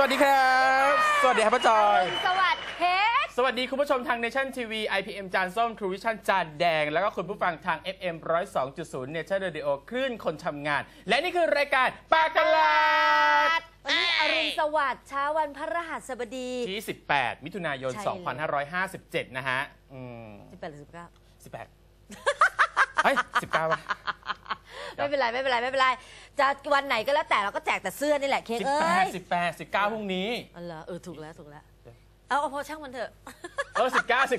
ยายสวัสดีครับ สวัสดีครับป้าจอย สวัสดีเพชรสวัสดีคุณผู้ชมทาง Nation TV IPM จานส้ม True Vision จานแดง แล้วก็คุณผู้ฟังทาง FM 102.0 Nature Radio คลื่นคนทำงาน และนี่คือรายการปากกาลาด วันนี้อรุณสวัสดิ์เช้าวันพระรหัสบดีที่ 18 มิถุนายนใช่เลย2557 นะฮะ อืม18หรือ19 18เฮ้ย19ป่ะ ไม่เป็นไรไม่เป็นไรไม่เป็นไรจะวันไหนก็แล้วแต่เราก็แจกแต่เสื้อนี่แหละเค้กเอ้ย18 18 19พรุ่งนี้ อ๋อเหรอเออถูกแล้วถูกแล้ว เอาเอาพอช่างมันเถอะ เออ19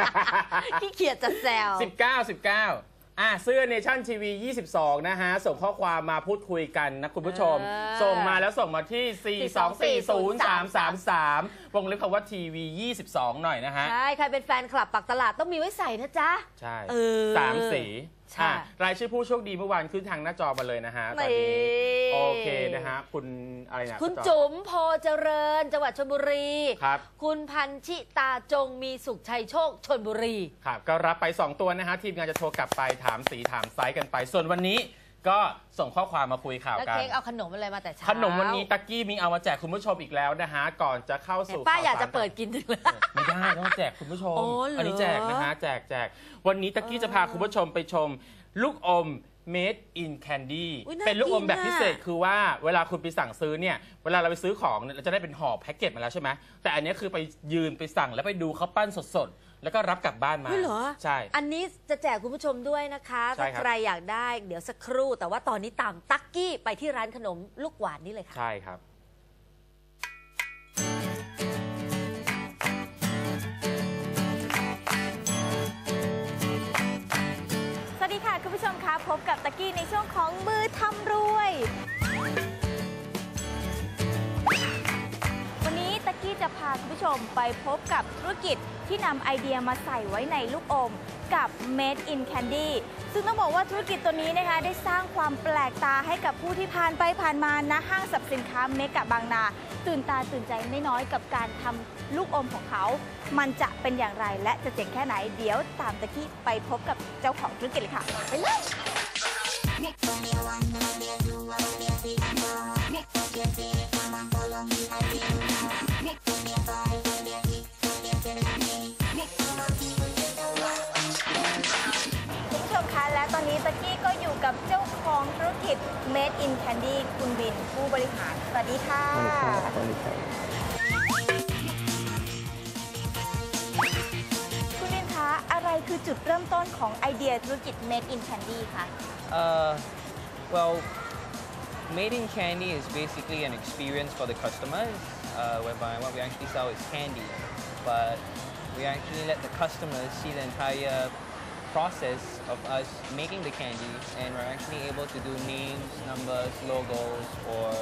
19ขี้เกียจจะแซว19 19อะเสื้อ Nation TV 22 นะฮะ ส่งข้อความมาพูดคุยกันนะคุณผู้ชม เออส่งมาแล้วส่งมาที่ 4240333วงเล็บคำว่าทีวี22 หน่อยนะฮะ ใช่ ใครเป็นแฟนคลับปักตลาดต้องมีไว้ใส่นะจ๊ะ ใช่เออ สามสีใช่ อะรายชื่อผู้โชคดีเมื่อวานขึ้นทางหน้าจอมาเลยนะฮะตอนนี่นี้โอเคนะฮะคุณอะไรนะคุณป้าจอยจุ๋มโพเจริญ จังหวัดชลบุรี ครับ คุณพันชิตาจงมีสุขชัยโชคชลบุรี ครับก็รับไป 2 ตัวนะฮะ ทีมงานจะโทรกลับไปถามสีถามไซส์กันไป ส่วนวันนี้ ก็ส่งข้อความมาคุยข่าวแล้วกัน เค้กเอาขนมอะไรมาแต่เช้าขนมวันนี้ตักกี้มีเอามาแจกคุณผู้ชมอีกแล้วนะฮะ ก่อนจะเข้าเห็นสู่ป้าข่วอยากสรจะเปิดกินถึงแล้วไม่ได้ต้องแจกคุณผู้ชมโอ้เหรออั นนี้แจกนะฮะแจกแจกวันนี้ตักกี้จะพาคุณผู้ชมไปชม ลูกอม made in candy อุ๊ยน่าเป็นลูกอมแบบกินอะพิเศษคือว่าเวลาคุณไปสั่งซื้อเนี่ย เวลาเราไปซื้อของเนี่ยเราจะได้เป็นห่อแพ็กเกจมาแล้วใช่ไหมแต่อันนี้คือไปยืนไปสั่งแล้วไปดูเขาปั้นสดๆ แล้วก็รับกลับบ้านมาเฮ้ยเหรอ ใช่ อันนี้จะแจกคุณผู้ชมด้วยนะคะ ใช่ถ้าครับ ใครอยากได้เดี๋ยวสักครู่ แต่ว่าตอนนี้ตามตักกี้ไปที่ร้านขนมลูกหวานนี่เลยค่ะ ใช่ครับ สวัสดีค่ะ คุณผู้ชมคะพบกับตะกี้ในช่วงของมือทำรวย วันนี้ตะกี้จะพาคุณผู้ชมไปพบกับธุรกิจที่นำไอเดียมาใส่ไว้ในลูกอมกับ Made in Candy ซึ่งต้องบอกว่าธุรกิจตัวนี้นะคะได้สร้างความแปลกตาให้กับผู้ที่ผ่านไปผ่านมาณห้างสรรพสินค้าเมกะบางนา ตื่นตาตื่นใจไม่น้อยกับการทำลูกอมของเขา มันจะเป็นอย่างไรและจะเจ๋งแค่ไหนเดี๋ยวตามตะกี้ไปพบกับเจ้าของธุรกิจเลยค่ะ ไปเลย Made in Candy คุณบินผู้บริหาร สวัสดีค่ะคุณบินคะอะไรคือจุดเริ่มต้นของไอเดียธุรกิจ Made in Candy คะ Uh, well, made in candy is basically an experience for the customers, uh, whereby what we actually sell is candy, but we actually let the customers see the entire process of us making the candy, and we're actually able to do names, numbers, logos, or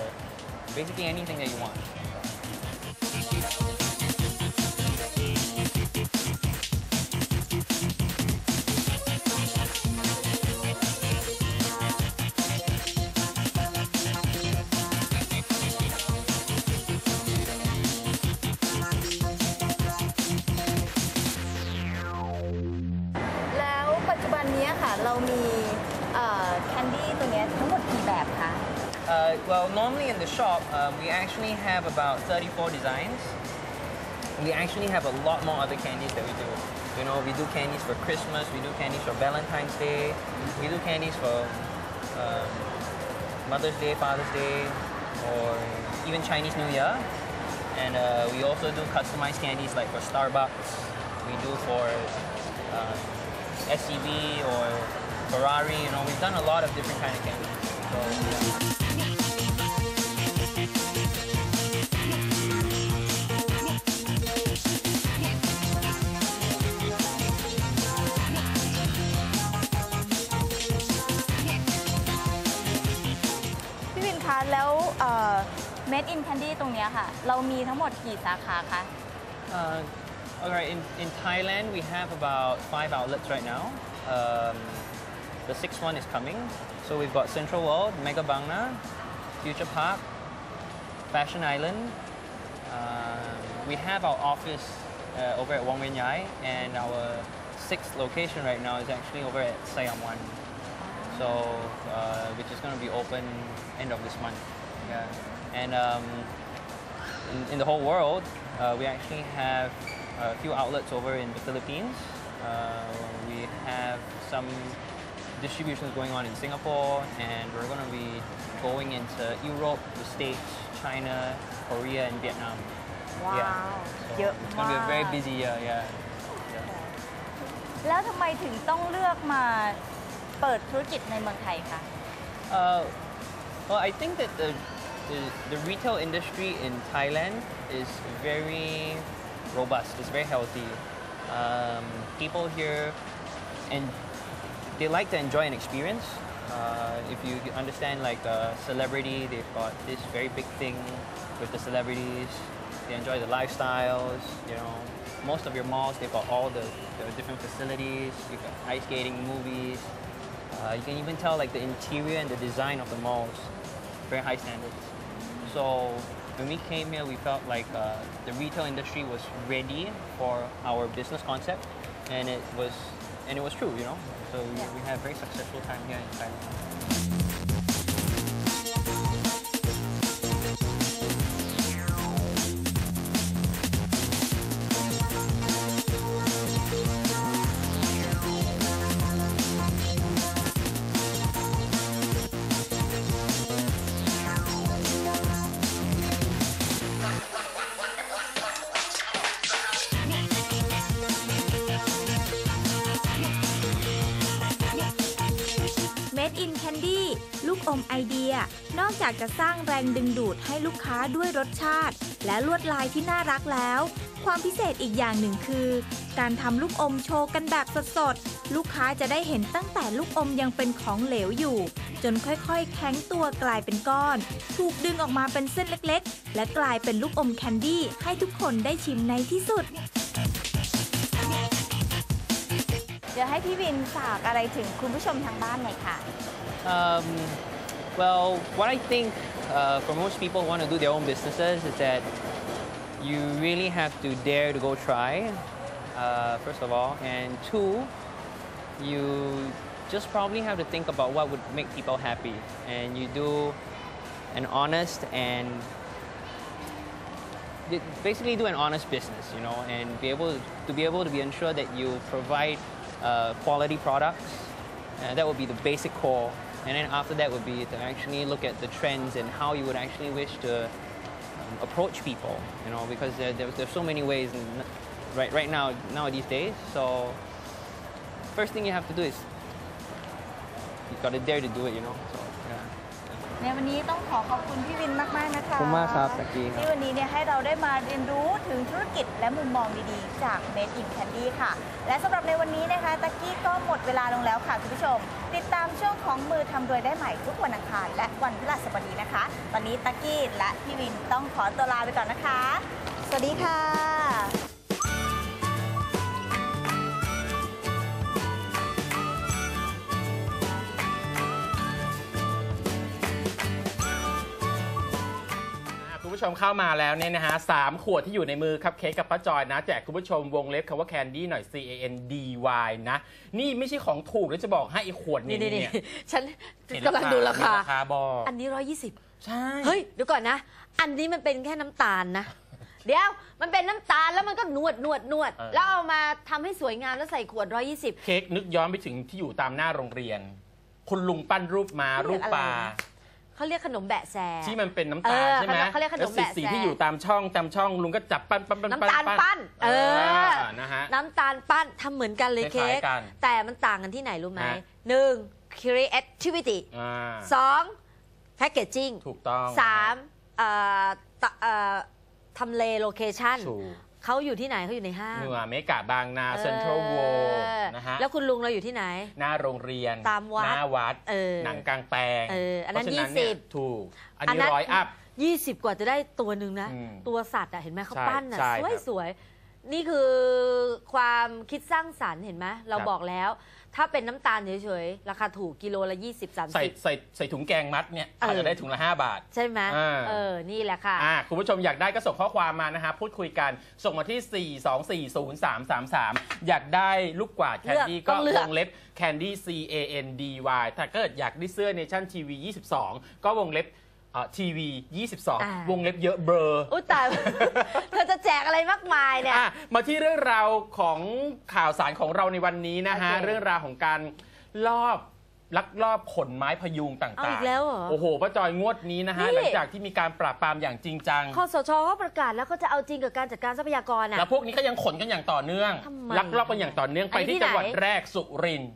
basically anything that you want. The shop, um, we actually have about 34 designs. We actually have a lot more other candies that we do. You know, we do candies for Christmas, we do candies for Valentine's Day, we do candies for um, Mother's Day, Father's Day, or even Chinese New Year. And uh, we also do customized candies like for Starbucks. We do for um, SCV or Ferrari. You know, we've done a lot of different kind of candies. So, yeah. Made in Candy ตรงเนี้ยค่ะ เรามีทั้งหมดกี่สาขาคะ Uh, all right, in, in Thailand, we have about five outlets right now. Um, the sixth one is coming. So we've got Central World, Mega Bangna, Future Park, Fashion Island. Um, we have our office uh, over at Wong Wen Yai, and our sixth location right now is actually over at Siam One. So, uh, which is going to be open end of this month. Yeah. and um, in, in the whole world, uh, we actually have a few outlets over in the Philippines. Uh, we have some distributions going on in Singapore, and we're going to be going into Europe, the States, China, Korea, and Vietnam. ว้าว Yeah. So เยอะ it's มา going to be a very ก busy year, yeah. yeah. แล้วทำไมถึงต้องเลือกมาเปิดธุรกิจในเมืองไทยคะ Uh, well, I think that the, the, retail industry in Thailand is very robust. It's very healthy. Um, people here, and they like to enjoy an experience. Uh, if you understand, like a celebrity, they've got this very big thing with the celebrities. They enjoy the lifestyles. You know, most of your malls, they've got all the, the different facilities. You've got ice skating, movies. Uh, you can even tell like the interior and the design of the malls, very high standards. So when we came here, we felt like uh, the retail industry was ready for our business concept, and it was, and it was true, you know. So we, Yeah. we had a very successful time here in Thailand. Made in Candy ลูกอมไอเดีย นอกจากจะสร้างแรงดึงดูดให้ลูกค้าด้วยรสชาติ และลวดลายที่น่ารักแล้ว ความพิเศษอีกอย่างหนึ่งคือ การทำลูกอมโชว์กันแบบสดๆ ลูกค้าจะได้เห็นตั้งแต่ลูกอมยังเป็นของเหลวอยู่ จนค่อยๆ แข็งตัวกลายเป็นก้อน ถูกดึงออกมาเป็นเส้นเล็กๆ และกลายเป็นลูกอมแคนดี้ให้ทุกคนได้ชิมในที่สุดเดี๋ยวให้พี่วินฝากอะไรถึงคุณผู้ชมทางบ้านหน่อยค่ะ Um, well, what I think uh, for most people who want to do their own businesses is that you really have to dare to go try, uh, first of all, and two, you just probably have to think about what would make people happy, and you do an honest and basically do an honest business, you know, and be able to be able to be ensure that you provide uh, quality products. Uh, that would be the basic core, and then after that would be to actually look at the trends and how you would actually wish to um, approach people, you know, because there, there's, there's so many ways in, right right now now these days. So first thing you have to do is you got to dare to do it, you know. So yeah. ในวันนี้ต้องขอขอบคุณพี่วินมาก ๆ นะคะ ขอบคุณมากครับตะกี้ครับ ที่วันนี้เนี่ยให้เราได้มาเรียนรู้ถึงธุรกิจ และมุมมองดีๆ จาก Made in Candy ค่ะ และสำหรับในวันนี้นะคะตะกี้ก็หมดเวลาลงแล้วค่ะคุณผู้ชม ติดตามช่วงของมือทำรวยได้ใหม่ทุกวันอังคารและวันพฤหัสบดีนะคะ ตอนนี้ตะกี้และพี่วินต้องขอตัวลาไปก่อนนะคะ สวัสดีค่ะ ผู้ชมเข้ามาแล้วเนี่ยนะฮะสามขวดที่อยู่ในมือครับเค้กกับป้าจอยนะ แจกคุณผู้ชมวงเล็บคำว่าแคนดี้หน่อย C A N D Y นะ นี่ไม่ใช่ของถูกแล้วจะบอกให้อีกขวดหนึนี่งนี่นี่เนี่ยฉันเห็นกำลังดูราคามีราคาบอกอันนี้ร้อยยี่สิบใช่ เฮ้ยเดี๋ยวก่อนนะ อันนี้มันเป็นแค่น้ำตาลนะ เดี๋ยวมันเป็นน้ำตาลแล้วมันก็นวดนวดนวดแล้วเอามาทำให้สวยงามแล้วใส่ขวดร้อยยี่สิบ เค้กนึกย้อนไปถึงที่อยู่ตามหน้าโรงเรียน คุณลุงปั้นรูปม้าเขาเรีรูยปกอะไรปลานะ เขาเรียกขนมแบะแซที่มันเป็นน้ำเอตาลอใช่ไหมเขาเรียกขนมแล้วสีแบะสีแซที่อยู่ตามช่องตามช่องลุงก็จับปั้นปั้นปั้นน้ำตาลปั้นเออนะฮะน้ำตาลปั้นทำเหมือนกันเลยคเค้ล้ายกๆกันแต่มันต่างกันที่ไหนรู้ไหมฮะหนึ่ง creativity อ่าสอง packaging ถูกต้องสามเอ่อตะเอ่อทำเลโลเคชั่นถูก เขาอยู่ที่ไหนเขาอยู่ในห้างเหนือเมกาบางนาเซ็นทรัลโวเออนะฮะแล้วคุณลุงเราอยู่ที่ไหน หน้าโรงเรียน ตามวัดหน้าวัดเออหนังกลางแปลงเอออันนั้นเพราะฉะเยยี่สิบถูก อันนี้ร้อยอัพยี่สิบกว่าจะได้ตัวหนึ่งนะอืมตัวสัตว์อะเห็นไหมเขาใช่ปั้นอะใช่สวยครับสวยนี่คือความคิดสร้างสรรค์เห็นไหมเราครับบอกแล้ว ถ้าเป็นน้ำตาลเฉยๆ ราคาถูกกิโลละ 20ใส่30ใส่ใส่ถุงแกงมัดเนี่ยเอออ อาจจะได้ถุงละ 5 บาท ใช่ไหมอ่า เออ นี่แหละค่ะ อ่าคุณผู้ชมอยากได้ก็ส่งข้อความมานะฮะ พูดคุยกัน ส่งมาที่ 4240333 อยากได้ลูกกวาดแคนดี้เลือกต้ก็องเลืวอก งเล็บ Candy C A N D Y ถ้าเกิดอยากได้เสื้อ Nation TV 22 ก็วงเล็บอ่า ทีวีอ่า22 วงเล็บเยอะเบลออุ้ยตาย เธอจะแจกอะไรมากมายเนี่ยอะมาที่เรื่องราวของข่าวสารของเราในวันนี้นะฮะโอเคเรื่องราวของการลอบลักลอบขนไม้พยุงต่างๆเอาอีกแล้วเหรอโอ้โหป้าจอยงวดนี้นะฮะนี่หลังจากที่มีการปราบปรามอย่างจริงจังคอสชเขาประกาศแล้วเขาจะเอาจริงกับการจัดการทรัพยากรอะแล้วพวกนี้ก็ยังขนกันอย่างต่อเนื่องทำไมลักลอบกันอย่างต่อเนื่องอัไปนนี้ที่ที่จังหวัดไหนแรกสุรินทร์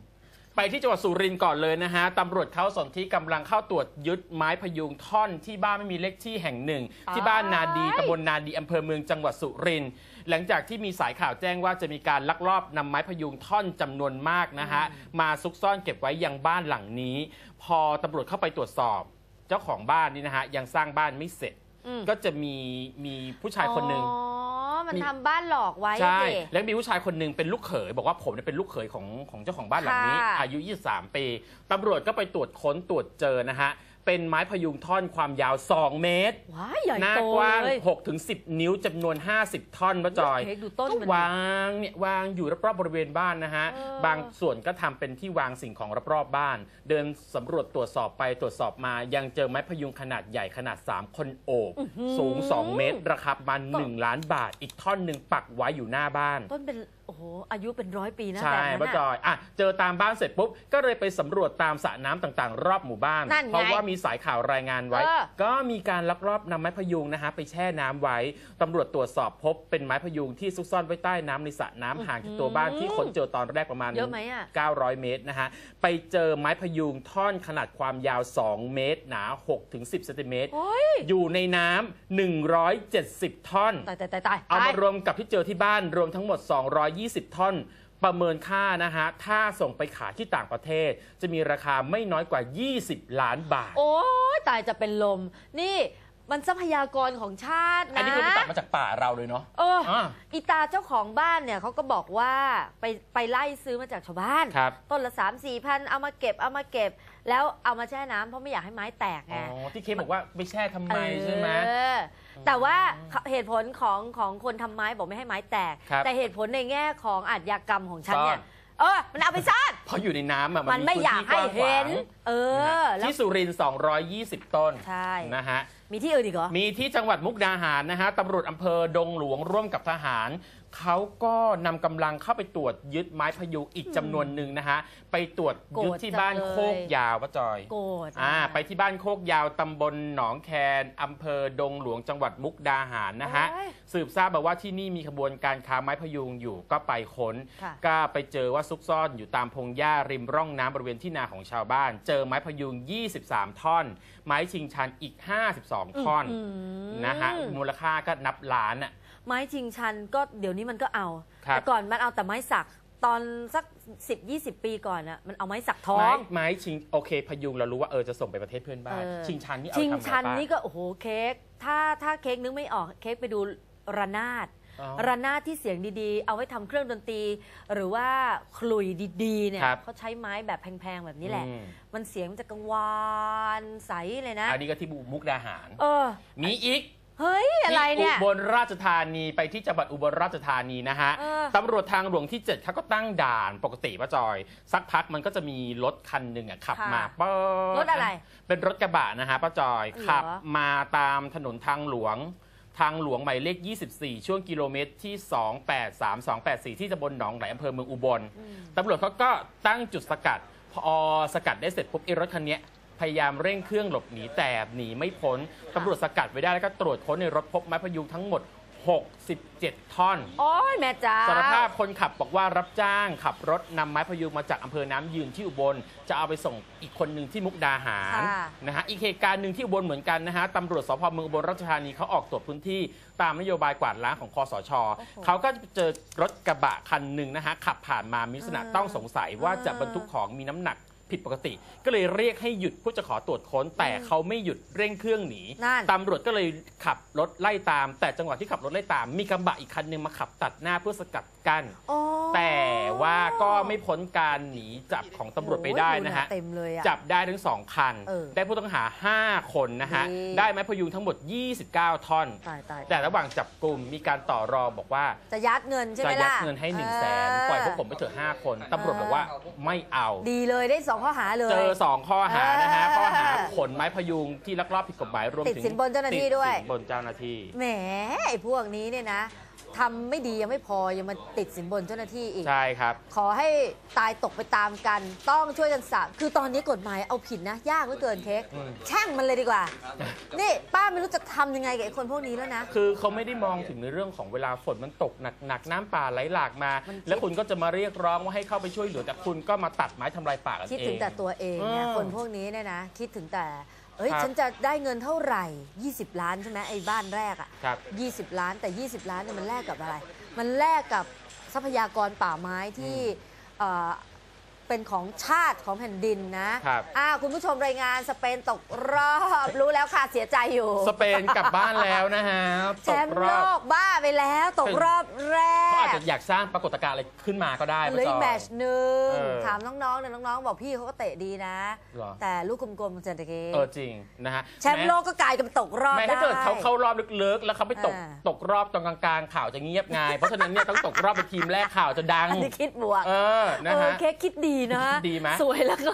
ไปที่จังหวัดสุรินทร์ก่อนเลยนะฮะตำรวจเขาสนที่กำลังเข้าตรวจยึดไม้พยุงท่อนที่บ้านไม่มีเลขที่แห่งหนึ่ง ที่บ้านนาดีตำบลนาดีอำเภอเมืองจังหวัดสุรินทร์หลังจากที่มีสายข่าวแจ้งว่าจะมีการลักลอบนำไม้พยุงท่อนจำนวนมากนะฮะมาซุกซ่อนเก็บไว้ยังบ้านหลังนี้ พอตำรวจเข้าไปตรวจสอบ เจ้าของบ้านนี่นะฮะยังสร้างบ้านไม่เสร็จ อืม ก็จะมีมีผู้ชายคนหนึ่ง อ๋อ มันมี ทำบ้านหลอกไว้ใช่ สิ แล้วมีผู้ชายคนหนึ่งเป็นลูกเขย บอกว่าผมเนี่ยเป็นลูกเขยของของเจ้าของบ้านหลังนี้ ค่ะอายุ 23 ปีตำรวจก็ไปตรวจค้นตรวจเจอนะฮะ เป็นไม้พยุงท่อนความยาว 2 เมตร ว้ายใหญ่หน้าโตกว้าง เลย6ถึง10นิ้วจำนวน 50 ท่อนป้าจอยเค้กดูต้นก็มันวางเนี่ยวางอยู่รอบๆบริเวณบ้านนะฮะ เออ บางส่วนก็ทำเป็นที่วางสิ่งของรอบๆบ้าน เดินสำรวจตรวจสอบไปตรวจสอบมา ยังเจอไม้พยุงขนาดใหญ่ขนาด 3 คนโอบ สูง 2 เมตร ราคาประมาณ1ล้านบาท อีกท่อนหนึ่งปักไว้อยู่หน้าบ้าน ต้นเป็นโอ้โหอายุเป็นร้อยปีนะใช่แบบนั้นป้าจน่ะ อยอะเจอตามบ้านเสร็จปุ๊บ ก็เลยไปสำรวจตามสระน้ำต่างๆ รอบหมู่บ้าน นั่นไงเพราะว่ามีสายข่าวรายงานไว้ เออ ก็มีการลักลอบนำไม้พยุงนะฮะไปแช่น้ำไว้ตำรวจตรวจสอบพบเป็นไม้พยุงที่ซุกซ่อนไว้ใต้น้ำในสระน้ำห่างจากตัวบ้านที่ค้นเจอตอนแรกประมาณ เยอะไหมอะ900 เมตรนะฮะ ไปเจอไม้พยุงท่อนขนาดความยาว 2 เมตร หนา 6-10เซนติเมตร โอ้ยอยู่ในน้ำ170 ท่อน ตายตายตายตายเอาตามายรวมกับที่เจอที่บ้านรวมทั้งหมด220 ท่อน ประเมินค่านะฮะ ถ้าส่งไปขายที่ต่างประเทศ จะมีราคาไม่น้อยกว่า 20 ล้านบาท โอ้ยตายจะเป็นลม นี่มันทรัพยากรของชาตินะ อันนี้คือไปตัดมาจากป่าเราเลยเนาะ เอออ่าอีตาเจ้าของบ้านเนี่ยเขาก็บอกว่าไปไปไล่ซื้อมาจากชาวบ้าน ครับ ต้นละ3 4มสี่พันเอามาเก็บเอามาเก็บ แล้วเอามาแช่น้ำเพราะไม่อยากให้ไม้แตกอ๋ไงอที่เคบอกว่าไปแช่ทำไมใช่ไหม เออ แต่ว่าเหตุผลของของคนทำไม้บอกไม่ให้ไม้แตกครับแต่เหตุผลในแง่ของอาชญากรรมของฉันเนี่ยซ่อนเออ มันเอาไปซ่อนเพราะอยู่ในน้ำอะ มัมันนไม่พื้อยากที่ให้ว้งขวางเห็น เอนะอฮะแล้วที่สุรินทร์220 ต้น ใช่ นะฮะ มีที่อื่นอีกเหรอ มีที่จังหวัดมุกดาหารนะฮะตำรวจอำเภอดงหลวงร่วมกับทหาร เขาก็นำกำลังเข้าไปตรวจยึดไม้พยุงอีกจำนวนหนึ่งนะฮะ ไปตรวจยึดที่บ้านโกรธจังเลยโคกยาวป้าจอย โกรธอ่าไปที่บ้านโคกยาวตำบลหนองแคนอำเภอดงหลวงจังหวัดมุกดาหารนะฮะโอ้ย สืบทราบมาว่าที่นี่มีขบวนการค้าไม้พยุงอยู่ก็ไปค้น ค่ะ ก็ไปเจอว่าซุกซ่อนอยู่ตามพงหญ้าริมร่องน้ำบริเวณที่นาของชาวบ้าน เจอไม้พยุง 23 ท่อน ไม้ชิงชันอีก 52 ท่อนอืม นะฮะมูลค่าก็นับล้านอะ ไม้ชิงชันก็เดี๋ยวนี้มันก็เอา ครับ แต่ก่อนมันเอาแต่ไม้สัก ตอนสัก 10-20 ปีก่อนอะมันเอาไม้สักท้อไม้ง ไม้ชิงโอเค พยุงเรารู้ว่าเออจะส่งไปประเทศเพื่อนบ้านเออ ชิงชันนี่เอาชิงไปทำอะไรชันบ้างนี่ก็โอ้โหเค้กถ้าถ้าเค้กนึกไม่ออกเค้กไปดูระนาด อ๋อ ระนาดที่เสียงดีๆ เอาไว้ทำเครื่องดนตรี หรือว่าขลุยดีๆเนี่ยครับเขาใช้ไม้แบบแพงๆแบบนี้แหละ อืม มันเสียงมันจะกังวานใสเลยนะ อันนี้ก็ที่มุกดาหาร เออ มีอีก เฮ้ย อะไรเนี่ย ที่อุบลราชธานีไปที่จังหวัดอุบลราชธานีนะฮะเออ ตำรวจทางหลวงที่ 7เขาก็ตั้งด่านปกติว่าจอย สักพักมันก็จะมีรถคันหนึ่งอะขับค่ะมาเปิดรถอะไรเป็นรถกระบะนะฮะป้าจอยเหรอ ขับมาตามถนนทางหลวง ทางหลวงหมายเลข 24 ช่วงกิโลเมตรที่ 283 284 ที่ตำบลหนองไหลอำเภอเมืองอุบล ตำรวจเขาก็ตั้งจุดสกัด พอสกัดได้เสร็จปุ๊บไอ้รถคันเนี้ย พยายามเร่งเครื่องหลบหนีแต่หนีไม่พ้นตำรวจสกัดไว้ได้แล้วก็ตรวจค้นในรถพบไม้พยุงทั้งหมด 67 ท่อน โอ้ยแม่จ้า สารภาพคนขับบอกว่ารับจ้างขับรถนำไม้พยุงมาจากอำเภอน้ำยืนที่อุบล จะเอาไปส่งอีกคนหนึ่งที่มุกดาหารค่ะนะฮะอีกเหตุการณ์หนึ่งที่อุบลเหมือนกันนะฮะตำรวจสพเมืองอุบลราชธานีเขาออกตรวจพื้นที่ตามนโยบายกวาดล้างของคอสชโอ้โหเขาก็เจอรถกระบะคันหนึ่งนะฮะขับผ่านมามีลักษณะอ่าต้องสงสัยว่าจะอ่าบรรทุกของมีน้ำหนัก ผิดปกติ ก็เลยเรียกให้หยุดเพื่อจะขอตรวจค้น แต่เขาไม่หยุดเร่งเครื่องหนีนั่น ตำรวจก็เลยขับรถไล่ตาม แต่จังหวะที่ขับรถไล่ตาม มีกระบะอีกคันหนึ่งมาขับตัดหน้าเพื่อสกัดกั้นโอ้แต่ว่าก็ไม่พ้นการหนีจับของตำรวจไปได้นะฮะ โอ้ยดูหเต็มเลยอะ จับได้ทั้งสองคัน เออได้ผู้ต้องหา 5 คนนะฮะดีได้ไม้พยุงทั้งหมด 29 ท่อน ตายตายแต่ระหว่างจับกลุ่มมีการต่อรองบอกว่า จะยัดเงินใช่ไหมจะยัล่ะดเงินให้1นึ่งแสนปล่อยพวกผมไปเถอะ5คนตำรวจบอกว่าไม่เอา ดีเลยได้สองข้อหาเลย เจอสองข้อหานะฮะเออข้อหาขนไม้พยุงที่ลักลอบผิดกฎหมายรวมติดถึงสินบนเจ้าหน้าที่ด้วย ติสินบนเจ้าหน้าที่ แหมไอ้พวกนี้เนี่ยนะ ทำไม่ดียังไม่พอยังมาติดสินบนเจ้าหน้าที่อีก ใช่ครับ ขอให้ตายตกไปตามกัน ต้องช่วยกันสาคือตอนนี้กฎหมายเอาผิดนะ ยากเหลือเกินเค้กอืม แช่งมันเลยดีกว่า นี่ป้าไม่รู้จะทำยังไงกับไอ้คนพวกนี้แล้วนะ คือเขาไม่ได้มองถึงในเรื่องของเวลาฝนมันตกหนักๆน้ำป่าไหลหลากมา มันคิด แล้วคุณก็จะมาเรียกร้องว่าให้เข้าไปช่วยเหลือแต่คุณก็มาตัดไม้ทำลายป่ากันคิดเอถึงง แต่ตัวเองเนี่ยอืมคนพวกนี้เนี่ยนะ คิดถึงแต่ เอ้ยครับ ฉันจะได้เงินเท่าไหร่ 20 ล้านใช่ไหมไอ้บ้านแรกอะครับ20 ล้านแต่ 20 ล้านเนี่ยมันแลกกับอะไร มันแลกกับทรัพยากรป่าไม้ที่เอ่อ เป็นของชาติของแผ่นดินนะครับอ่าคุณผู้ชมรายงานสเปนตกรอบรู้แล้วค่ะเสียใจอยู่ สเปนกลับบ้านแล้วนะฮะแชตมกป์รโลอบกบ้าไปแล้วตกรอบแรเขาอาจกจะอยากสร้างปรากฏการณ์อะไรขึ้นมาก็ได้เหลืออีป้ากจแมอยตช์หนึ่งเออถามน้องๆเนี่ยน้องๆ บอกพี่เขาก็เตะดีนะเหรอแต่ลูกกลมๆมันจะตะเกเออจริงนะฮะแชมป์โลกก็กลายเป็นตกรอบแม้ได้ถ้าเกิดเขาเข้ารอบลึกๆ แล้วเขาไปตกอ่าตกรอบตรงกลางๆข่าวจะเงียบไงเพราะฉะนั้นเนี่ยต้องตกรอบเป็นทีมแรกข่าวจะดังอันนี้คิดบวกเออนะเออฮะเค้กคิดดีนะดีไหมสวยแล้วก็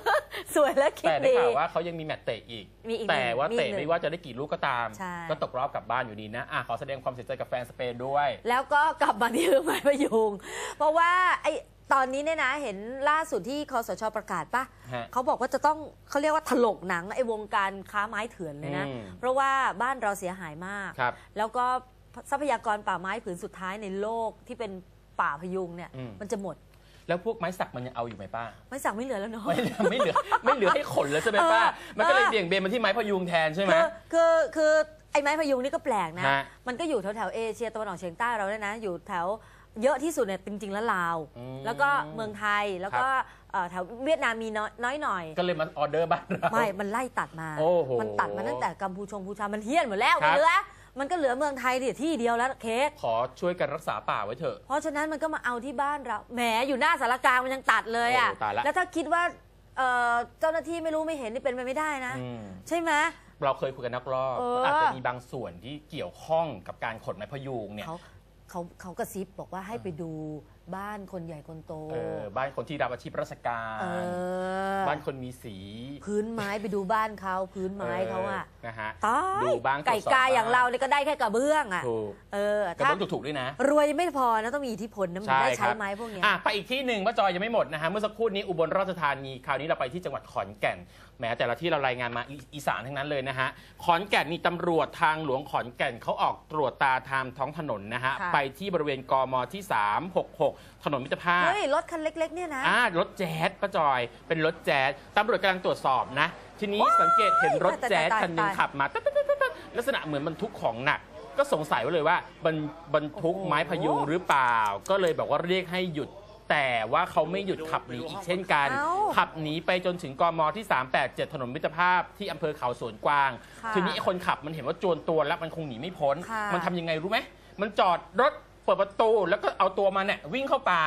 สวยแล้วคิดแต่ได้ดี ข่าวว่าเขายังมีแมตช์เตะอีก มีอีกแต่ว่ามีอีกเตะหนึ่งไม่ว่าจะได้กี่ลูกก็ตาม ใช่ ก็ตกรอบกลับบ้านอยู่ดีนะอะขอแสดงความเสียใจกับแฟนสเปนด้วย แล้วก็กลับมาที่เรื่องไม้พยุง เพราะว่าไอ้ตอนนี้เนี่ยนะเห็นล่าสุดที่คอสชประกาศปะฮะเขาบอกว่าจะต้องเขาเรียกว่าถลกหนังไอ้วงการค้าไม้เถื่อนเลยนะ อืม เพราะว่าบ้านเราเสียหายมาก ครับ แล้วก็ทรัพยากรป่าไม้ผืนสุดท้ายในโลกที่เป็นป่าพยุงเนี่ยอืม มันจะหมด แล้วพวกไม้สักมันยังเอาอยู่ไหมป้า ไม่สั่งไม่เหลือแล้วเนาะ ไม่เหลือไม่เหลือไม่เหลือให้ขนแล้วใช่ไหมป้าเออมันก็เลยเออเบี่ยงเบนมาที่ไม้พยุงแทนใช่ไหม คือคือคือไอ้ไม้พยุงนี่ก็แปลกนะ ฮะมันก็อยู่แถวแถวๆเอเชียตะวันออกเฉียงใต้เราเนี่ยนะ อยู่แถวเยอะที่สุดเนี่ยจริงๆแล้วลาว อืมแล้วก็เมืองไทย แล้วก็เอ่อแถวเวียดนามมีน้อยน้อยหน่อย ก็เลยมาออเดอร์บ้านเรา ไม่ มันไล่ตัดมา โอ้โหมันตัดมาตั้งแต่กัมพูชงพูชา มันเฮี้ยนหมดแล้วครับ เหลือ มันก็เหลือเมืองไทยเดียที่เดียวแล้วเค้กขอช่วยกันรักษาป่าไว้เถอะ เพราะฉะนั้นมันก็มาเอาที่บ้านเราแหมอยู่หน้าสารกลางมันยังตัดเลยอะโอ้ตายละ แล้วถ้าคิดว่าเอ่อเจ้าหน้าที่ไม่รู้ไม่เห็นนี่เป็นไปไม่ได้นะ อืมใช่ไหม เราเคยคุยกันนักรอบเออ อาจจะมีบางส่วนที่เกี่ยวข้องกับการขนไม้พยุงเนี่ยเขาเขาเขากระซิบบอกว่าให้ไปดูบ้านคนใหญ่คนโต เออบ้านคนที่รับอาชีพราชการเออบ้านคนมีสี พื้นไม้ไปดูบ้านเขาพื้นไม้เขาอะ นะฮะ ตายดูบ้างไก่ตรวจสอบกาอย่างบ้างเราเนี่ยก็ได้แค่กระเบื้องอะถูกเออกระถ้าเบื้องถูกๆด้วยนะ รวยไม่พอนะต้องมีอิทธิพลนะมันถึงได้ใช้ครับไม้พวกเนี้ย อะไปอีกที่หนึ่งป้าจอยยังไม่หมดนะฮะ เมื่อสักครู่นี้อุบลราชธานีคราวนี้เราไปที่จังหวัดขอนแก่นแหมแต่ละที่เรารายงานมาอีอีสานทั้งนั้นเลยนะฮะขอนแก่นนี่ตำรวจทางหลวงขอนแก่นเขาออกตรวจตาทางท้องถนนนะฮะค่ะ ไปที่บริเวณกมที่ 366 ถนนมิตรภาพ เฮ้ยรถคันเล็ก ๆ เนี่ยนะ อ่ารถแจ๊สป้าจอยเป็นรถแจ๊สตำรวจกำลังตรวจสอบนะ ทีนี้สังเกตเห็นรถแจ๊สตายๆๆคันหนึงขับมาตึ๊ดๆๆๆลักษณะเหมือนบรรทุกของหนัก ก็สงสัยไว้เลยว่าบรรบรรทุกโอ้โหไม้พยุงหรือเปล่า ก็เลยบอกว่าเรียกให้หยุด แต่ว่าเขาไม่หยุดขับหนีอีกเช่นกัน เอ้าขับหนีไปจนถึงกมที่ 387 ถนนมิตรภาพที่อำเภอเขาสวนกวาง ค่ะทีนี้ไอ้คนขับมันเห็นว่าโจรตัวแล้วมันคงหนีไม่พ้น ค่ะ มันทำยังไงรู้ไหม มันจอดรถเปิดประตูแล้วก็เอาตัวมันเนี่ยวิ่งเข้าป่า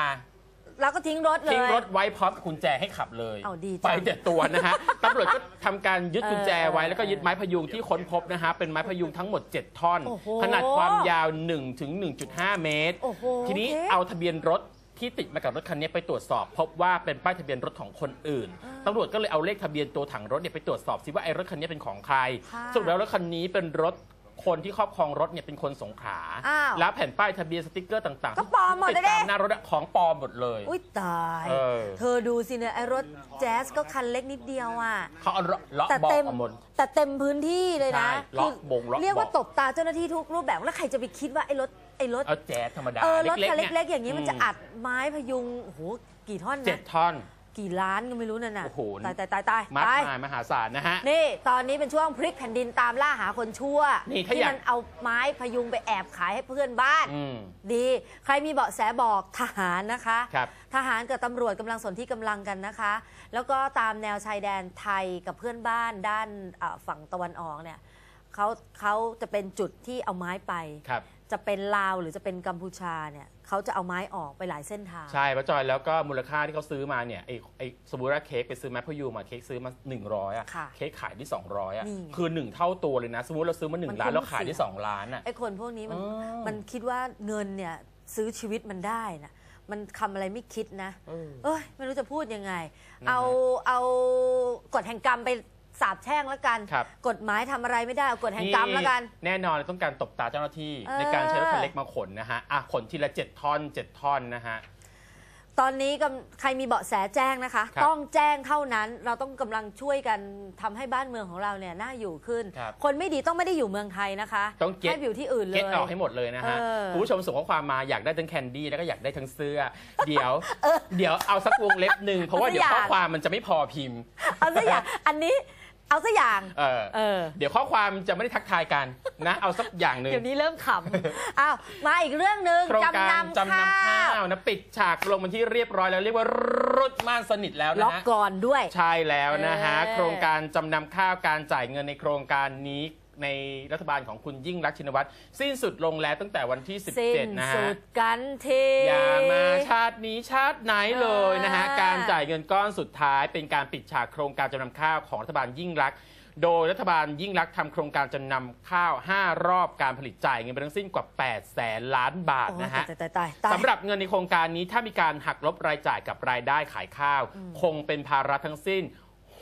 แล้วก็ทิ้งรถเลย ทิ้งรถไว้พร้อมกับกุญแจให้ขับเลย เอาดีจัง ไปแต่ตัวนะฮะ ตำรวจก็ทำการยึดกุญแจไว้เออแล้วก็ยึดไม้พยุงที่ค้นพบนะฮะ เป็นไม้พยุงทั้งหมด 7 ท่อน โอ้โหขนาดความยาว 1 ถึง 1.5 เมตร โอ้โหทีนี้เค้กเอาทะเบียนรถที่ติดมากับรถคันนี้ไปตรวจสอบ พบว่าเป็นป้ายทะเบียนรถของคนอื่น ตำรวจก็เลยเอาเลขทะเบียนตัวถังรถเนี่ยไปตรวจสอบซิว่าไอ้รถคันนี้เป็นของใคร ค่ะ สรุปแล้วรถคันนี้เป็นรถ คนที่ครอบครองรถเนี่ยเป็นคนสงขลาอ้าวแล้วแผ่นป้ายทะเบียนสติ๊กเกอร์ต่างๆก็ปลอมหมดติดเลยตามดิ หน้ารถอะของปลอมหมดเลย อุ้ยตาย เออ เธอดูสิเนี่ยไอ้รถแจ๊สก็คันเล็กนิดเดียวอะ เขาเอาเลาะแต่บอกเต็มเอาหมดแต่เต็มพื้นที่เลยนะใช่ล็อกบงล็อกเรียกว่าบอก ตบตาเจ้าหน้าที่ทุกรูปแบบแล้วใครจะไปคิดว่าไอ้รถไอ้รถเอาแจ๊สธรรมดาเออรถเล็กคันๆเนี่ยเล็กๆ อย่างนี้มันจะมอัดไม้พยุงโอ้โหกี่ท่อนเจ็นะดท่อน กี่ล้านก็ไม่รู้นั่นน่ะโอ้โห ตายตายตายตายมากตายมายมหาศาลนะฮะ นี่ตอนนี้เป็นช่วงพลิกแผ่นดินตามล่าหาคนชั่ว นี่ถ้าที่อยาก มันเอาไม้พยุงไปแอบขายให้เพื่อนบ้าน อืม ดี ใครมีเบาะแสบอกทหารนะคะ ครับ ทหารกับตำรวจกำลังสนที่กำลังกันนะคะ แล้วก็ตามแนวชายแดนไทยกับเพื่อนบ้านด้านเอ่อฝั่งตะวันออกเนี่ยเขาเขาจะเป็นจุดที่เอาไม้ไป ครับ จะเป็นลาวหรือจะเป็นกัมพูชาเนี่ยเขาจะเอาไม้ออกไปหลายเส้นทาง ใช่ป้าจอยแล้วก็มูลค่าที่เขาซื้อมาเนี่ยไอ้ไอ้สมมติว่าเค้กไปซื้อแมพพยูมาเค้กซื้อมา 100อะค่ะเค้กขายที่ 200อะนี่ไง คือ 1 เท่าตัวเลยนะ สมมติเราซื้อมามัน1ล้านคุ้มแล้วขายได้เสี่ยง2ล้านอะ ไอ้คนพวกนี้มันอ๋อ มันคิดว่าเงินเนี่ยซื้อชีวิตมันได้นะมันคำอะไรไม่คิดนะ เออ เอ้ยไม่รู้จะพูดยังไง นะฮะ เอาเอากฎแห่งกรรมไป สาบแช่งแล้วกัน ครับ กฎหมายทำอะไรไม่ได้เอากฎแห่งกรรมแล้วกัน แน่นอนต้องการตบตาเจ้าหน้าที่ เออ ในการใช้รถคันเล็กมาขนนะฮะอะขนทีละเจ็ดท่อนเจ็ดท่อนนะฮะ ตอนนี้กำใครมีเบาะแสแจ้งนะคะ ครับต้องแจ้งเท่านั้นเราต้องกำลังช่วยกันทำให้บ้านเมืองของเราเนี่ยน่าอยู่ขึ้นครับคนไม่ดีต้องไม่ได้อยู่เมืองไทยนะคะต้องเก็ต ให้ไปอยู่ที่อื่นเลยเก็ตออกให้หมดเลยนะฮะเออ คุณผู้ชมส่งข้อความมาอยากได้ทั้งแคนดี้แล้วก็อยากได้ทั้งเสื้อ เดี๋ยว เดี๋ยวเอาสักวงเล็บหนึ่งเพราะว่าเดี๋ยวข้อความมันจะไม่พอพิมพ์ เอาซะอย่างอันนี้ เอาซะอย่างเออเออ เดี๋ยวข้อความจะไม่ได้ทักทายกันนะ เอาสักอย่างหนึ่งเดี๋ยวนี้เริ่มขำอ้าวมาอีกเรื่องหนึ่งโครงการจำนำจำนำข้าข้าววนะปิดฉากลงมันที่เรียบร้อยแล้วเรียกว่ารุดม่านสนิทแล้วล็นะอกฮะก่อนด้วย ใช่แล้วนะฮะ เออ โครงการจำนำข้าวการจ่ายเงินในโครงการนี้ ในรัฐบาลของคุณยิ่งรักษณ์ชินวัตรสิ้นสุดลงแล้วตั้งแต่วันที่ สิ้น17 นะสุฮะ ดกันที อย่ามาชาตินี้ชาติไหนเลยนะฮะ อ่าการจ่ายเงินก้อนสุดท้ายเป็นการปิดฉากโครงการจำนำข้าวของรัฐบาลยิ่งรักษณ์โดยรัฐบาลยิ่งรักษณ์ทำโครงการจำนำข้าว 5 รอบการผลิตจ่ายเงินไปทั้งสิ้นกว่า 8 แสนล้านบาทโอ้นะฮะ ตายตายตายตาย สำหรับเงินในโครงการนี้ถ้ามีการหักลบรายจ่ายกับรายได้ขายข้าว คงเป็นภาระทั้งสิ้น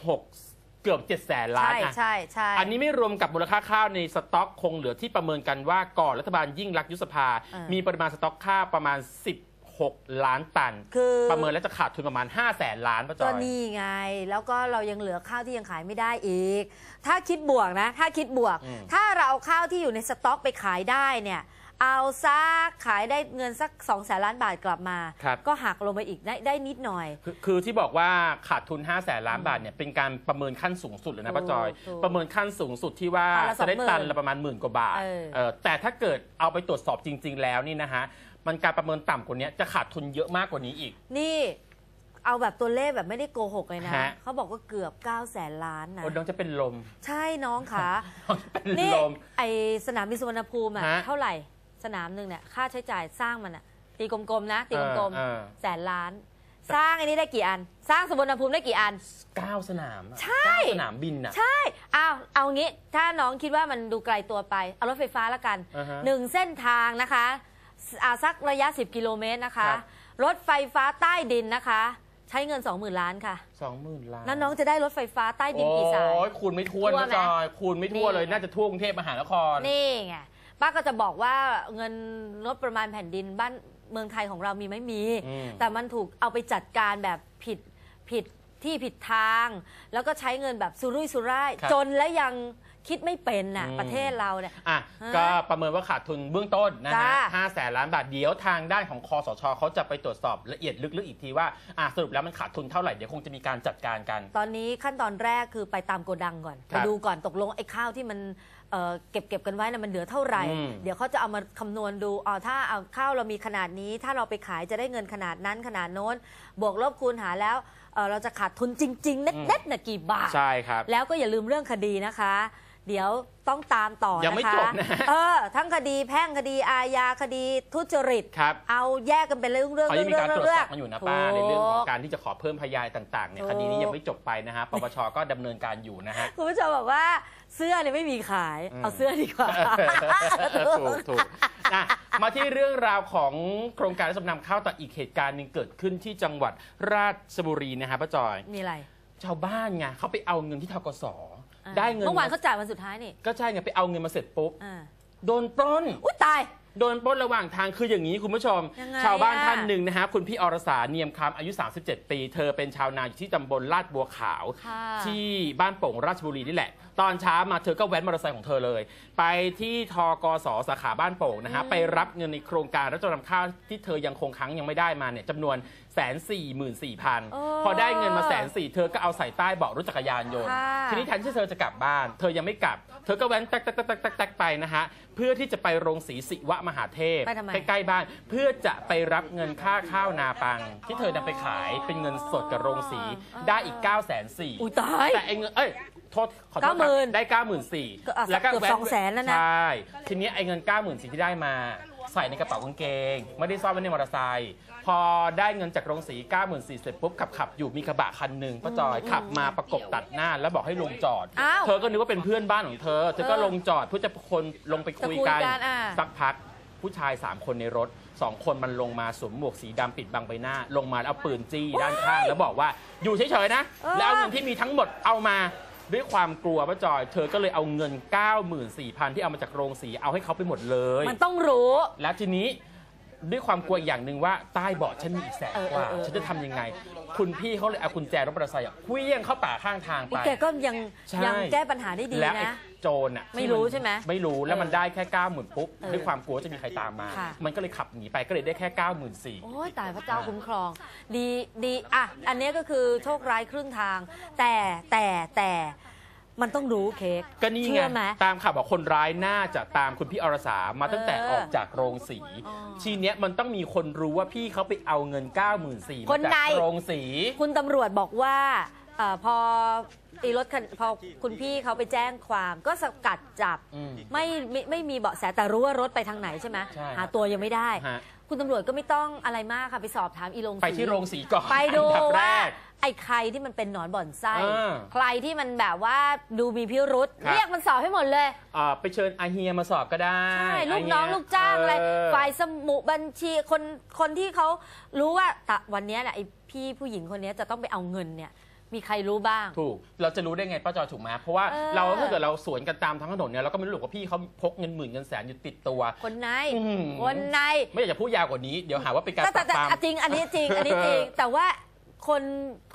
6เกือบ7แสนล้านใช่อะใช่ใช่อันนี้ไม่รวมกับมูลค่าข้าวในสต็อกคงเหลือที่ประเมินกันว่าก่อนรัฐบาลยิ่งรักษณ์ยุบสภาอ่ามีมีปริมาณสต็อกข้าวประมาณ 16 ล้านตัน คือประเมินแล้วจะขาดทุนประมาณ5แสนล้านป้าจก็อย นี่ไง แล้วก็เรายังเหลือข้าวที่ยังขายไม่ได้อีก ถ้าคิดบวกนะ ถ้าคิดบวก อืม ถ้าเราเอาข้าวที่อยู่ในสต็อกไปขายได้เนี่ย เอาซักขายได้เงินสัก2แสนล้านบาทกลับมา ครับ ก็หักลงไปอีกได้ได้นิดหน่อย คือคือที่บอกว่าขาดทุน5แสนล้านบาทเนี่ยเป็นการประเมินขั้นสูงสุดเลยนะป้าจอย ถูกประเมินขั้นสูงสุดที่ว่าตันละจะได้20,000ตันละประมาณหมื่นกว่าบาทเออ เออแต่ถ้าเกิดเอาไปตรวจสอบจริง ๆ แล้วนี่นะฮะมันการประเมินต่ำกว่านี้จะขาดทุนเยอะมากกว่านี้อีก นี่เอาแบบตัวเลขแบบไม่ได้โกหกเลยนะ ฮะ เขาบอกว่าเกือบ9แสนล้านนะโอ้น้องจะเป็นลมใช่น้องขาเป็นนี่ลม ไอสนามบินสุวรรณภูมิอะฮะ เท่าไหร่ สนามหนึ่งเนี่ยค่าใช้จ่ายสร้างมันอะตีกลมๆนะ ตีกลมเออเออ ๆแสนล้าน สร้างอันนี้ได้กี่อัน สร้างสุวรรณภูมิได้กี่อัน เก้าสนามอะใช่ เก้าสนามบินอะ ใช่อ้าวเอางี้ถ้าน้องคิดว่ามันดูไกลตัวไป เอารถไฟฟ้าละกันอ่าฮะหนึ่งเส้นทางนะคะอ่าสักระยะ 10 กิโลเมตรนะคะ ครับ รถไฟฟ้าใต้ดินนะคะ ใช้เงิน 20,000 ล้านค่ะ สองหมื่นล้านแล้วน้องจะได้รถไฟฟ้าใต้ดินกี่สาย โอ้ยคูณไม่ทั่วนทั่วนะไหมจอยคูณไม่ทั่วเลยนี่น่าจะทั่วกรุงเทพมหานคร นี่ไง ป้าก็จะบอกว่าเงินงบประมาณแผ่นดินบ้านเมืองไทยของเรามีไหม่มี อืม แต่มันถูกเอาไปจัดการแบบผิดผิดที่ผิดทาง แล้วก็ใช้เงินแบบสุรุ่ยสุร่าย ครับจนและยังคิดไม่เป็นน่ะอืม ประเทศเราเนี่ย อะฮะก็ประเมินว่าขาดทุนเบื้องต้นนะฮะจ้าห้าแสนล้านบาทเดี๋ยวทางด้านของคอสชเขาจะไปตรวจสอบละเอียดลึกๆอีกทีว่าอะสรุปแล้วมันขาดทุนเท่าไหร่ เดี๋ยวคงจะมีการจัดการกัน ตอนนี้ขั้นตอนแรกคือไปตามโกดังก่อนครัไปบดูก่อนตกลงไอ้ข้าวที่มัน เอ่อเก็บเก็บกันไว้นะมันเหลือเท่าไหร่ อืม เดี๋ยวเขาจะเอามาคำนวณดูอ๋อถ้าเอาข้าวเรามีขนาดนี้ ถ้าเราไปขายจะได้เงินขนาดนั้นขนาดโน้น บวกลบคูณหารแล้วเอ่อเราจะขาดทุนจริง ๆ เน็ตๆนะกี่บาท ใช่ครับ แล้วก็อย่าลืมเรื่องคดีนะคะ เดี๋ยวต้องตามต่อยังไม่นะคะจบนะ เออ ทั้งคดีแพ่งคดีอาญาคดีทุจริต ครับเอาแยกกันเป็นเรื่องเรื่องเขายังมีการตรวจสอบกันอยู่นะป้าในเรื่องของถูกการที่จะขอเพิ่มพยานต่างๆเนี่ยถูกคดีนี้ยังไม่จบไปนะฮะปปชก็ดำเนินการอยู่นะฮะ คุณผู้ชมบอกว่า เสื้อเนี่ยไม่มีขายอืมเอาเสื้อดีกว่า ถูกถูกอะมาที่เรื่องราวของโครงการรับจำนำข้าวต่ออีกเหตุการณ์หนึ่งเกิดขึ้นที่จังหวัดราชบุรีนะฮะป้าจอย มีอะไร ชาวบ้านไงเขาไปเอาเงินที่ทกสอ่าได้เงินเมื่อวานเขาจ่ายวันสุดท้ายนี่ ก็ใช่ไงไปเอาเงินมาเสร็จปุ๊บอ่าโดนปล้น อุ้ยตายโดนปล้นระหว่างทางคืออย่างนี้คุณผู้ชมยังไงชาวบ้านอะท่านหนึ่งนะฮะคุณพี่อรสาเนียมคำอายุ 37 ปี เธอเป็นชาวนาอยู่ที่ตำบลลาดบัวขาวค่ะที่บ้านโป่งราชบุรีนี่แหละ ตอนเช้ามาเธอก็แว้นมอเตอร์ไซค์ของเธอเลย ไปที่ทกสสาขาบ้านโป่งนะฮะไปรับเงินในโครงการรับจำนำข้าวที่เธอยังคงค้างยังไม่ได้มาเนี่ยจำนวนแสนสี่หมื่นสี่พันโอ้พอได้เงินมาแสนสี่เธอก็เอาใส่ใต้เบาะรถจักรยานยนต์ค่ะทีนี้แทนที่เธอจะกลับบ้าน เธอยังไม่กลับ เธอก็แว้นแตกแตกแตกแตกแตกไปนะฮะเพื่อที่จะไปโรงสีสิวะมหาเทพไปทำไม ใกล้ๆบ้าน เพื่อจะไปรับเงินค่าข้าวนาปัง ที่เธอนำไปขายเป็นเงินสดกับโรงสีได้อีก9ก้าแสนสี่ อุ้ยตาย แต่ไอ้เงินเอ้ยโท ษขอโทษครับ90,000ได้เก้าหมื่นสี่ก็อะเกือบ200,000แล้วนะ ใช่ทีนี้ไอ้เงิน9ก้าหมื่นสี่ที่ได้มา ใส่ในกระเป๋ากางเกง ไม่ได้ซ่อนไว้ในมอเตอร์ไซค์พอได้เงินจากโรงสี9ก้าหมื่นสี่เสร็จปุ๊บขับขับอยู่มีกระบะคันหนึ่งป้าจอยขับมาประกบตัดหน้าแล้วบอกให้ลงจอด อ้าวเธอก็นึกว่าเป็นเพื่อนบ้านของเธอ เธอก็เออลงจอดเพื่อจะคนลงไปคุยกันจะคุยกันอะ สักพักผู้ชาย3คนในรถสองคนมันลงมาสวมหมวกสีดำปิดบังใบหน้า ลงมาแล้วเอาปืนจี้ด้านข้างแล้วบอกว่าอยู่เฉยๆนะเออแล้วเอาเงินที่มีทั้งหมดเอามา ด้วยความกลัวป้าจอย เธอก็เลยเอาเงิน 94,000 ที่เอามาจากโรงสีเอาให้เขาไปหมดเลย มันต้องรู้ แล้วทีนี้ด้วยความกลัวอีกอย่างหนึ่งว่าใต้เบาะฉันมีอีกแสนกว่าเออเออเออ ฉันจะทำยังไง คุณพี่เขาเลยเอากุญแจรถมอเตอร์ไซค์อะเคลี้ยงเข้าป่าข้างทางไป แกก็ยังใช่ ยังแก้ปัญหาได้ดีแล้วไอ้นะ โจรอะไม่ที่รู้ใช่ไหมไม่รู้แล้วมันเออได้แค่9ก้าหมื่นปุ๊บเออด้วยความกลัวว่าจะมีใครตามมา ค่ะ มันก็เลยขับหนีไปก็เลยได้แค่9ก้าหมื่นสี่ โอ้ยตายพระเจ้าคุ้มครอง ดีดีอะ อันเนี้ยก็คือโชคร้ายครึ่งทาง แต่แต่แต่มันต้องรู้เค้กก็นี่ไงเชื่อไหม ตามข่าวบอกคนร้ายน่าจะตามคุณพี่อรสามาตั้งแต่เออออกจากโรงสี อ๋อทีเนี้ยมันต้องมีคนรู้ว่าพี่เขาไปเอาเงิน 9 4 0 0 0 0คมานจาใน กโรงสี คุณตำรวจบอกว่า เออพออีรถคันพอคุณพี่เขาไปแจ้งความก็สกัดจับอืม ไม่ไม่ไม่มีเบาะแสแต่รู้ว่ารถไปทางไหนใช่ไหมใช่หาตัวยังไม่ได้ ฮะ คุณตำรวจก็ไม่ต้องอะไรมากค่ะไปสอบถามอีลงศไปที่โรงสีก่อนไปดูอันดับแรว่าก ไอ้ใครที่มันเป็นหนอนบ่อนไส้เออใครที่มันแบบว่าดูมีพิรุษครับ เรียกมันสอบให้หมดเลย อ่าไปเชิญอาเฮียมาสอบก็ได้ใช่ลูกาเฮียน้องลูกจ้างอะไรเฝ่ายสมุบัญชีคนคนที่เขารู้ว่าแต่วันเนี้ยน่ะไอ้พี่ผู้หญิงคนเนี้ยจะต้องไปเอาเงินเนี่ย มีใครรู้บ้าง ถูก เราจะรู้ได้ไงป้าจอยถูกไหมเพราะว่าเออ เราถ้าเกิดเราสวนกันตามท้องถนนเนี่ยเราก็ไม่รู้หรอกว่าพี่เขาพกเงินหมื่นเงินแสนอยู่ติดตัว คนในอื้อหือ คนในไม่อยากจะพูดยาวกว่านี้เดี๋ยวหาว่าเป็นการแต่ปแต่ราบแต่ปรามอะจริง อันนี้จริง อันนี้จริง แต่ว่าคน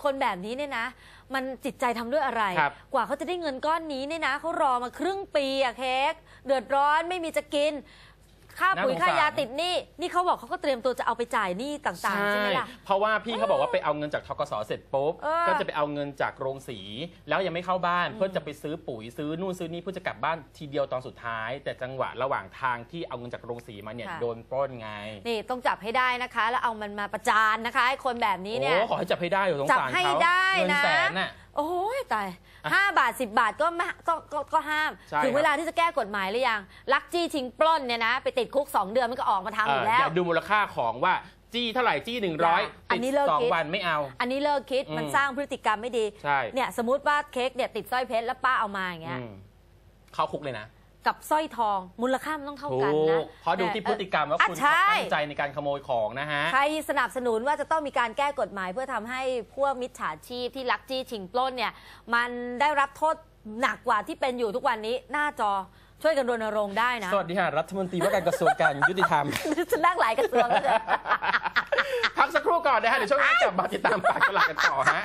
คนแบบนี้เนี่ยนะ มันจิตใจทำด้วยอะไร ครับ กว่าเขาจะได้เงินก้อนนี้เนี่ยนะเขารอมาครึ่งปีอะเค้กเดือดร้อนไม่มีจะกิน ค่าปุ๋ยน่าสงสาร ค่ายาติดหนี้นี่เขาบอกเขาก็เตรียมตัวจะเอาไปจ่ายหนี้ต่างๆ ใช่ไหมล่ะ เพราะว่าพี่เขาบอกว่าไปเอาเงินจากทกสเสร็จปุ๊บ เออก็จะไปเอาเงินจากโรงสี แล้วยังไม่เข้าบ้านเพื่อจะไปซื้อปุ๋ยซื้อนู่นซื้อนี่เพื่อจะกลับบ้านทีเดียวตอนสุดท้าย แต่จังหวะระหว่างทางที่เอาเงินจากโรงสีมาเนี่ยค่ะ โดนปล้นไงนี่ต้องจับให้ได้นะคะ แล้วเอามันมาประจานนะคะไอ้คนแบบนี้เนี่ย โอ้ขอให้จับให้ได้อยู่สงจับสารให้เขาได้เงินนะ แสนน่ะ โอ้ยตายห้าบาทสิบาทก็ไม่ก็ก็ก็ห้าม ใช่ถึงครับเวลาที่จะแก้กฎหมายหรือยัง ลักจี้ชิงปล้นเนี่ยนะ ไปติดคุก 2 เดือนมันก็ออกมาทำอยู่แล้เออวอย่าดูมูลค่าของว่าจี้เท่าไหร่จี้หนึ่งร้อยอันนี้เลิกสองคิด วันไม่เอา อันนี้เลิกคิดอืมมันสร้างพฤติกรรมไม่ดี ใช่เนี่ยสมมติว่าเค้กเนี่ยติดสร้อยเพชรแล้วป้าเอามาอย่างเงี้ย อืมเข้าคุกเลยนะ กับสร้อยทองมูลค่ามันต้องเท่าถูกันนะกเพราะดูที่พฤติกรรมว่าอะคุณใช่ตั้งใจในการขโมยของนะฮะ ใครสนับสนุนว่าจะต้องมีการแก้กฎหมาย เพื่อทำให้พวกมิจฉาชีพที่ลักจี้ชิงปล้นเนี่ย มันได้รับโทษหนักกว่าที่เป็นอยู่ทุกวันนี้หน้าจอช่วยกันรณรงค์ได้นะ สวัสดีค่ะรัฐมนตรีว่าการกระทรวงการยุติธรรมจะนั่งหลายกระทรวงแล้วเนี่ยพักสักครู่ก่อนนะฮะเดี๋ยวช่วงหน้ากลับมาติดตามปากตลาดกันต่อฮะ